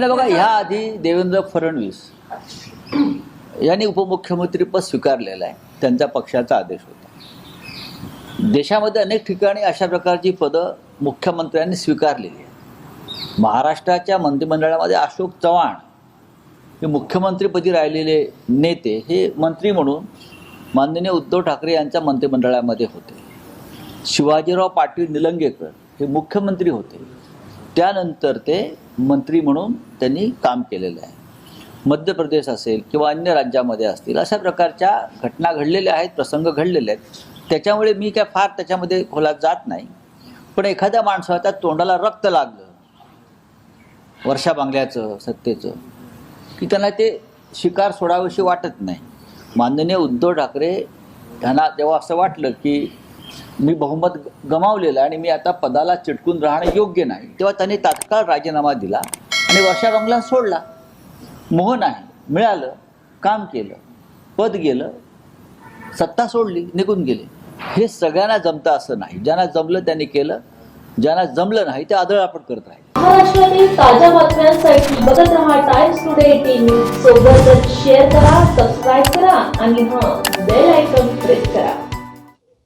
नाही बघा ह्या आधी देवेंद्र फडणवीस यांनी उपमुख्यमंत्रीपद स्वीकारलेलं आहे. त्यांच्या पक्षाचा आदेश होता. देशामध्ये अनेक ठिकाणी अशा प्रकारची पदं मुख्यमंत्र्यांनी स्वीकारलेली आहे महाराष्ट्राच्या मंत्रिमंडळामध्ये अशोक चव्हाण हे मुख्यमंत्रीपदी राहिलेले नेते हे मंत्री म्हणून माननीय उद्धव ठाकरे यांच्या मंत्रिमंडळामध्ये होते. शिवाजीराव पाटील निलंगेकर हे मुख्यमंत्री होते. त्यानंतर ते मंत्री म्हणून त्यांनी काम केलेलं आहे. मध्य प्रदेश असेल किंवा अन्य राज्यामध्ये असतील अशा प्रकारच्या घटना घडलेल्या आहेत प्रसंग घडलेले आहेत. त्याच्यामुळे मी काय फार त्याच्यामध्ये खोलात जात नाही. पण एखाद्या माणसाच्या तोंडाला रक्त लागलं वर्षा बांगल्याचं सत्तेचं की त्यांना ते शिकार सोडावीशी वाटत नाही. माननीय उद्धव ठाकरे यांना जेव्हा असं वाटलं की मी बहुमत गमावलेलं आहे आणि मी आता पदाला चिटकून राहणं योग्य नाही. तेव्हा त्यांनी तात्काळ राजीनामा दिला आणि वर्षा बंगला सोडला. मोह नाही मिळालं काम केलं पद गेलं सत्ता सोडली निघून गेले. हे सगळ्यांना जमतं असं नाही. ज्यांना जमलं त्यांनी केलं ज्यांना जमलं नाही ते आदळ आपण करत राहील. महाराष्ट्रातील ताज्या बातम्यांसाठी बघत राहा टाइम्स टुडे टीव्ही सोबतच शेअर करा सबस्क्राईब करा आणि हां